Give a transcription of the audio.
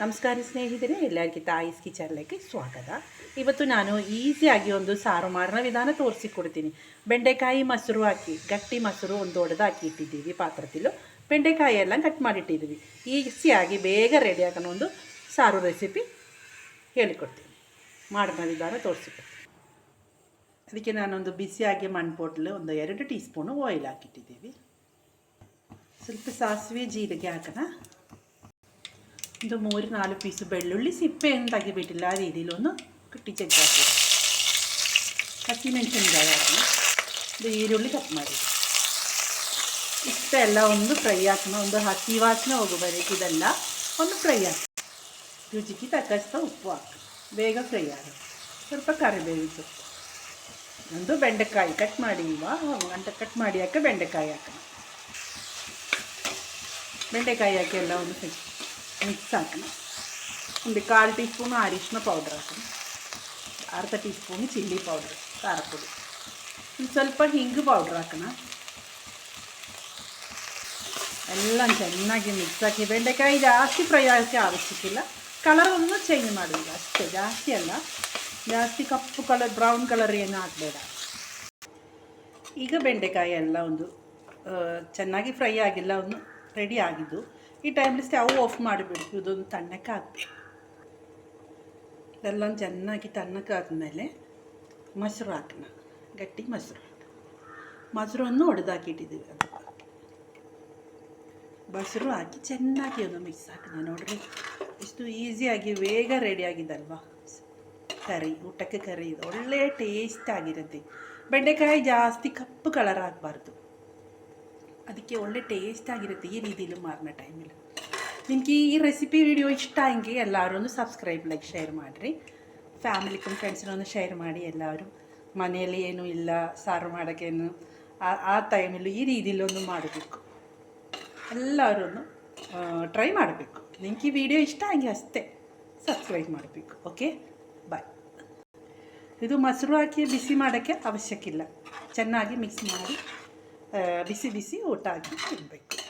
ನಮಸ್ಕಾರ ಸ್ನೇಹಿತರೆ, ಎಲ್ಲರಿಗೆ ತಾಯಿಸ್ ಕಿಚನ್ಲಕ್ಕೆ ಸ್ವಾಗತ. ಇವತ್ತು ನಾನು ಈಸಿಯಾಗಿ ಒಂದು ಸಾರು ಮಾರನ ವಿಧಾನ ತೋರಿಸಿಕೊಡ್ತೀನಿ. ಬೆಂಡೆಕಾಯಿ ಮೊಸರು ಹಾಕಿ, ಗಟ್ಟಿ ಮೊಸರು ಒಂದು ಒಡೆದು ಹಾಕಿ ಇಟ್ಟಿದ್ದೀವಿ ಪಾತ್ರದಲ್ಲೂ ಬೆಂಡೆಕಾಯಿ ಎಲ್ಲ ಕಟ್ ಮಾಡಿಟ್ಟಿದ್ದೀವಿ. ಈಸಿಯಾಗಿ ಬೇಗ ರೆಡಿ ಆಗೋಣ ಒಂದು ಸಾರು ರೆಸಿಪಿ ಹೇಳಿಕೊಡ್ತೀನಿ. ಮಾಡೋಣ ವಿಧಾನ ತೋರಿಸಿಕೊಡ್ತೀನಿ. ಅದಕ್ಕೆ ನಾನೊಂದು ಬಿಸಿಯಾಗಿ ಮಣ್ಣು ಬಾಟ್ಲು ಒಂದು ಎರಡು ಟೀ ಸ್ಪೂನು ಆಯಿಲ್ ಹಾಕಿಟ್ಟಿದ್ದೀವಿ. ಸ್ವಲ್ಪ ಸಾಸಿವೆ, ಜೀರಿಗೆ ಹಾಕೋಣ ಒಂದು ಮೂರು ನಾಲ್ಕು ಪೀಸು ಬೆಳ್ಳುಳ್ಳಿ ಸಿಪ್ಪೆಯನ್ನು ತೆಗಿಬಿಟ್ಟಿಲ್ಲ ಆ ರೀತಿಲೊಂದು ಕಟ್ಟಿ ಚೆಕ್ ಹಸಿ ಮೆಣಸಿನಕಾಯಿ ಹಾಕಿ ಇದು ಈರುಳ್ಳಿ ಕಟ್ ಮಾಡಿ ಇಷ್ಟೆಲ್ಲ ಒಂದು ಫ್ರೈ ಹಾಕೋಣ ಒಂದು ಹಸಿ ವಾಸನೆ ಹೋಗಬೇಕು ಇದೆಲ್ಲ ಒಂದು ಫ್ರೈ ಹಾಕಿ ರುಚಿಗೆ ತಕ್ಕಷ್ಟು ಉಪ್ಪು ಹಾಕಿ ಬೇಗ ಫ್ರೈ ಆಗುತ್ತೆ ಸ್ವಲ್ಪ ಕರಿಬೇವು ಸೊಪ್ಪು ಒಂದು ಬೆಂಡೆಕಾಯಿ ಕಟ್ ಮಾಡಿ ಅಂತ ಕಟ್ ಮಾಡಿ ಹಾಕಿ ಬೆಂಡೆಕಾಯಿ ಹಾಕಿ ಬೆಂಡೆಕಾಯಿ ಹಾಕಿ ಎಲ್ಲ ಒಂದು ಫ್ರೈ ಮಿಕ್ಸ್ ಹಾಕೋಣ ಒಂದು ಕಾಲು ಟೀ ಸ್ಪೂನು ಅರಿಶಿನ ಪೌಡ್ರ್ ಹಾಕೋಣ ಅರ್ಧ ಟೀ ಸ್ಪೂನು ಚಿಲ್ಲಿ ಪೌಡ್ರ್ ಖಾರ ಪುಡಿ ಒಂದು ಸ್ವಲ್ಪ ಹಿಂಗು ಪೌಡ್ರ್ ಹಾಕೋಣ ಎಲ್ಲ ಚೆನ್ನಾಗಿ ಮಿಕ್ಸ್ ಹಾಕಿ ಬೆಂಡೆಕಾಯಿ ಜಾಸ್ತಿ ಫ್ರೈ ಆಗೋಕ್ಕೆ ಅವಶ್ಯಕಿಲ್ಲ ಕಲರ್ ಒಂದು ಚೇಂಜ್ ಮಾಡೋದು ಅಷ್ಟೇ ಜಾಸ್ತಿ ಅಲ್ಲ ಜಾಸ್ತಿ ಕಪ್ಪು ಕಲರ್ ಬ್ರೌನ್ ಕಲರ್ ಏನು ಹಾಕಬೇಡ ಈಗ ಬೆಂಡೆಕಾಯಿ ಎಲ್ಲ ಒಂದು ಆ, ಚೆನ್ನಾಗಿ ಫ್ರೈ ಆಗಿಲ್ಲ ಒಂದು ರೆಡಿ ಆಗಿದ್ದು ಈ ಟೈಮಲ್ಲಿ ಸ್ಟವ್ ಆಫ್ ಮಾಡಿಬಿಡಿ. ಇದೊಂದು ತಣ್ಣಕ್ಕೆ ಹಾಕಿ ಇದೆಲ್ಲ ಚೆನ್ನಾಗಿ ತಣ್ಣಕ್ಕೆ ಆದಮೇಲೆ ಮೊಸರು ಹಾಕೋಣ. ಗಟ್ಟಿ ಮೊಸರು ಮೊಸರನ್ನು ಒಡೆದಾಕಿಟ್ಟಿದ್ದೀವಿ ಅದು ಮೊಸರು ಹಾಕಿ ಚೆನ್ನಾಗಿ ಒಂದು ಮಿಕ್ಸ್ ಹಾಕೋಣ ನೋಡಿರಿ. ಇಷ್ಟು ಈಸಿಯಾಗಿ ಬೇಗ ಆಗಿದಲ್ವಾ? ಕರಿ, ಊಟಕ್ಕೆ ಕರಿ. ಇದು ಒಳ್ಳೆ ಟೇಸ್ಟ್ ಆಗಿರುತ್ತೆ. ಬೆಂಡೆಕಾಯಿ ಜಾಸ್ತಿ ಕಪ್ಪು ಕಲರ್ ಆಗಬಾರ್ದು. ಅದಕ್ಕೆ ಒಳ್ಳೆ ಟೇಸ್ಟ್ ಆಗಿರುತ್ತೆ ಈ ರೀತಿಯಲ್ಲಿ ಮಾರನ ಟೈಮಲ್ಲಿ ನಿಮಗೆ ಈ ರೆಸಿಪಿ ವಿಡಿಯೋ ಇಷ್ಟ ಹಂಗೆ ಎಲ್ಲರೂ ಸಬ್ಸ್ಕ್ರೈಬ್ ಲೈಕ್ ಶೇರ್ ಮಾಡಿರಿ. ಫ್ಯಾಮಿಲಿ ಫ್ರೆಂಡ್ಸ್ನೂ ಶೇರ್ ಮಾಡಿ ಎಲ್ಲರೂ. ಮನೆಯಲ್ಲಿ ಏನೂ ಇಲ್ಲ, ಸಾರು ಮಾಡೋಕ್ಕೇನು, ಆ- ಟೈಮಲ್ಲಿ ಈ ರೀತಿಲೊಂದು ಮಾಡಬೇಕು. ಎಲ್ಲರೂ ಟ್ರೈ ಮಾಡಬೇಕು. ನಿಮ್ಗೆ ಈ ವಿಡಿಯೋ ಇಷ್ಟ ಹಂಗೆ ಅಷ್ಟೇ ಸಬ್ಸ್ಕ್ರೈಬ್ ಮಾಡಬೇಕು ಓಕೆ ಬಾಯ್ ಇದು ಮೊಸರು ಹಾಕಿ ಬಿಸಿ ಮಾಡೋಕ್ಕೆ ಅವಶ್ಯಕಿಲ್ಲ ಚೆನ್ನಾಗಿ ಮಿಕ್ಸ್ ಮಾಡಿ. ಬಿಸಿ ಬಿಸಿ ಊಟ ಹಾಕಿ ತಿನ್ನಬೇಕು